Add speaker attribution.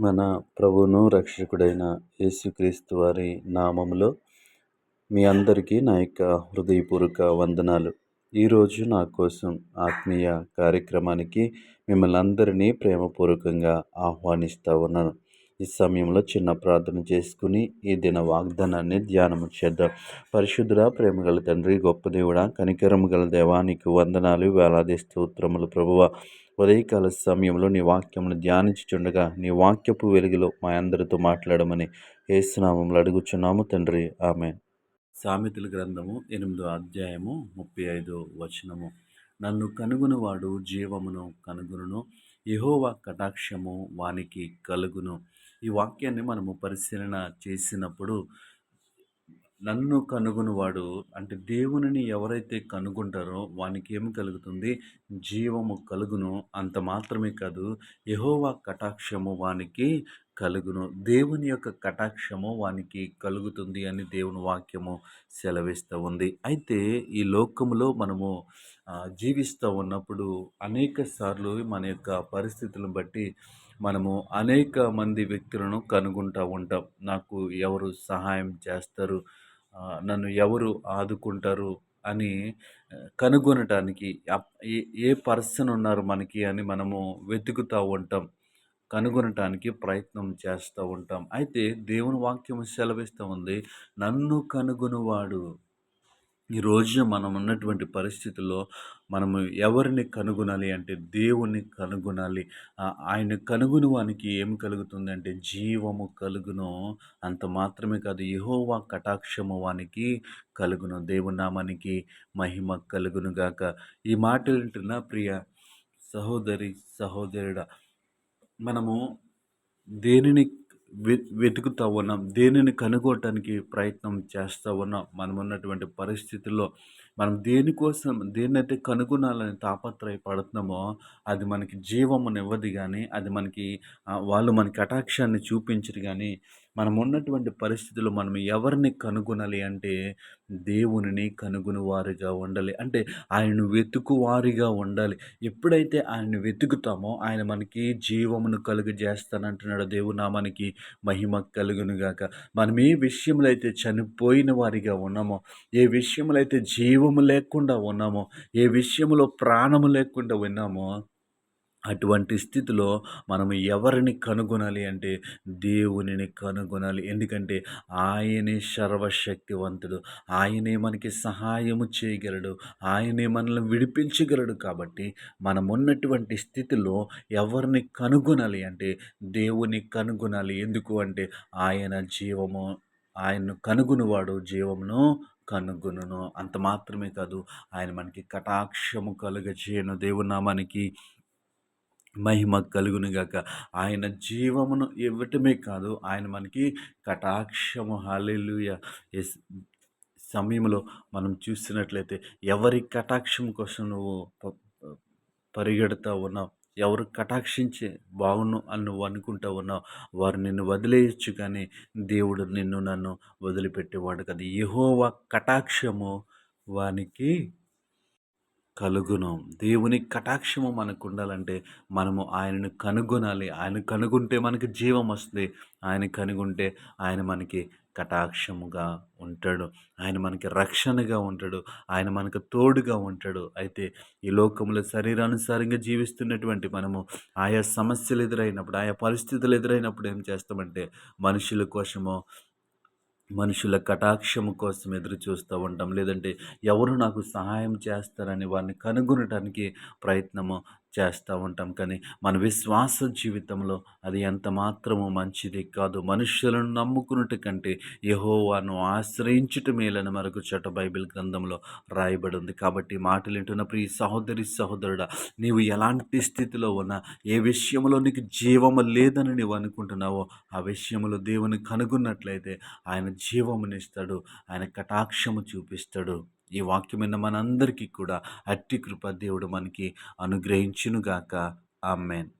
Speaker 1: మన ప్రభువును రక్షకుడైన యేసుక్రీస్తు వారి నామములో మీ అందరికీ నా యొక్క హృదయపూర్వక వందనాలు. ఈరోజు నా కోసం ఆత్మీయ కార్యక్రమానికి మిమ్మల్ని అందరినీ ప్రేమపూర్వకంగా ఆహ్వానిస్తూ ఉన్నాను. ఈ సమయంలో చిన్న ప్రార్థన చేసుకుని ఈ దిన వాగ్దానాన్ని ధ్యానం చేద్దాం. పరిశుద్ధుడ ప్రేమగల తండ్రి గొప్ప దేవుడ కనికరము గల దేవానికి వందనాలు వేలాది స్తోత్రములు ప్రభువ. ఉదయకాల సమయంలో నీ వాక్యమును ధ్యానించుచుండగా నీ వాక్యపు వెలుగులో మా అందరితో మాట్లాడమని ఏసునామంలో అడుగుచున్నాము తండ్రి. ఆమె సామెతల గ్రంథము ఎనిమిదో అధ్యాయము ముప్పై ఐదో వచనము. నన్ను కనుగొనవాడు జీవమును కనుగొనును యహోవా కటాక్షము వానికి కలుగును. ఈ వాక్యాన్ని మనము పరిశీలన చేసినప్పుడు నన్ను కనుగొనివాడు అంటే దేవునిని ఎవరైతే కనుగొంటారో వానికి ఏమి కలుగుతుంది? జీవము కలుగును. అంత మాత్రమే కాదు యహోవా కటాక్షము వానికి కలుగును. దేవుని యొక్క కటాక్షము వానికి కలుగుతుంది అని దేవుని వాక్యము సెలవిస్తూ ఉంది. అయితే ఈ లోకములో మనము జీవిస్తూ ఉన్నప్పుడు అనేక సార్లు మన యొక్క పరిస్థితులను బట్టి మనము అనేక మంది వ్యక్తులను కనుగొంటూ ఉంటాం. నాకు ఎవరు సహాయం చేస్తారు? నన్ను ఎవరు ఆదుకుంటారు? అని కనుగొనటానికి ఏ పర్సన్ ఉన్నారు మనకి అని మనము వెతుకుతూ ఉంటాం. కనుగొనటానికి ప్రయత్నం చేస్తూ ఉంటాం. అయితే దేవుని వాక్యం సెలవిస్తూ ఉంది నన్ను కనుగొనువాడు ఈ రోజున మనం ఉన్నటువంటి పరిస్థితుల్లో మనము ఎవరిని కనుగొనాలి అంటే దేవుణ్ణి కనుగొనాలి. ఆయన కనుగొని వానికి ఏం కలుగుతుంది అంటే జీవము కలుగును అంత మాత్రమే కాదు యహోవా కటాక్షము వానికి కలుగును. దేవునామానికి మహిమ కలుగును గాక. ఈ మాటలు వింటున్న ప్రియ సహోదరి సహోదరుడ మనము దేనిని వెతుకుతూ ఉన్నాం. దేనిని కనుగొనటానికి ప్రయత్నం చేస్తూ ఉన్నాం. మనం ఉన్నటువంటి పరిస్థితుల్లో మనం దేనికోసం దేన్నైతే కనుగొనాలని తాపత్రయపడుతున్నామో అది మనకి జీవమునివ్వదు కానీ అది మనకి వాళ్ళు మనకి కటాక్షాన్ని చూపించరు కానీ మనం ఉన్నటువంటి పరిస్థితుల్లో మనం ఎవరిని కనుగొనాలి అంటే దేవునిని కనుగొనివారిగా ఉండాలి. అంటే ఆయన వెతుకువారిగా ఉండాలి. ఎప్పుడైతే ఆయన్ని వెతుకుతామో ఆయన మనకి జీవమును కలుగజేస్తానంటున్నాడు. దేవునామానికి మహిమ కలుగునుగాక. మనం ఏ విషయంలో అయితే చనిపోయిన వారిగా ఉన్నామో ఏ విషయంలో అయితే జీవము లేకుండా ఉన్నామో. ఏ విషయంలో ప్రాణము లేకుండా ఉన్నామో అటువంటి స్థితిలో మనం ఎవరిని కనుగొనాలి అంటే దేవునిని కనుగొనాలి. ఎందుకంటే ఆయనే సర్వశక్తివంతుడు. ఆయనే మనకి సహాయము చేయగలడు. ఆయనే మనల్ని విడిపించగలడు కాబట్టి మనం ఉన్నటువంటి స్థితిలో ఎవరిని కనుగొనాలి అంటే దేవుని కనుగొనాలి. ఎందుకు అంటే ఆయన జీవము ఆయన్ను కనుగొనివాడు జీవమును కనుగొనును. అంత మాత్రమే కాదు ఆయన మనకి కటాక్షము కలుగజేయను. దేవునామానికి మహిమ కలుగునుగాక ఆయన జీవమును ఇవ్వటమే కాదు ఆయన మనకి కటాక్షము. హాలెలుయ సమయంలో మనం చూసినట్లయితే ఎవరి కటాక్షం కోసం నువ్వు పరిగెడుతూ ఉన్నావు? ఎవరు కటాక్షించే బాగును అని నువ్వు అనుకుంటా ఉన్నావు. వారు నిన్ను వదిలేయచ్చు కానీ దేవుడు నిన్ను నన్ను వదిలిపెట్టేవాడు కదా. యహోవా కటాక్షము వానికి కలుగును. దేవుని కటాక్షము మనకు ఉండాలంటే మనము ఆయనను కనుగొనాలి. ఆయన కనుగొంటే మనకి జీవం వస్తుంది. ఆయన కనుగొంటే ఆయన మనకి కటాక్షముగా ఉంటాడు. ఆయన మనకి రక్షణగా ఉంటాడు. ఆయన మనకు తోడుగా ఉంటాడు. అయితే ఈ లోకంలో శరీరానుసారంగా జీవిస్తున్నటువంటి మనము ఆయా సమస్యలు ఎదురైనప్పుడు ఆయా పరిస్థితులు ఎదురైనప్పుడు ఏం చేస్తామంటే మనుషుల కోసమో మనుషుల కటాక్షము కోసం ఎదురు చూస్తూ ఉంటాం. లేదంటే ఎవరు నాకు సహాయం చేస్తారని వారిని కనుగొనటానికి ప్రయత్నము చేస్తూ ఉంటాం. కానీ మన విశ్వాస జీవితంలో అది ఎంత మాత్రము మంచిది కాదు. మనుషులను నమ్ముకున్నట్టు కంటే యహోవాను ఆశ్రయించుట మేలని మరొక చోట బైబిల్ గ్రంథంలో రాయబడి ఉంది కాబట్టి మాటలు వింటున్న ప్రియ సహోదరి సహోదరుడా నీవు ఎలాంటి స్థితిలో ఉన్నా ఏ విషయంలో నీకు జీవము లేదని నీవు అనుకుంటున్నావో ఆ విషయంలో దేవుని కనుగొన్నట్లయితే ఆయన జీవమునిస్తాడు. ఆయన కటాక్షము చూపిస్తాడు. ఈ వాక్యమైన మనందరికీ కూడా అట్టి కృప దేవుడు మనకి అనుగ్రహించునుగాక. ఆమెన్.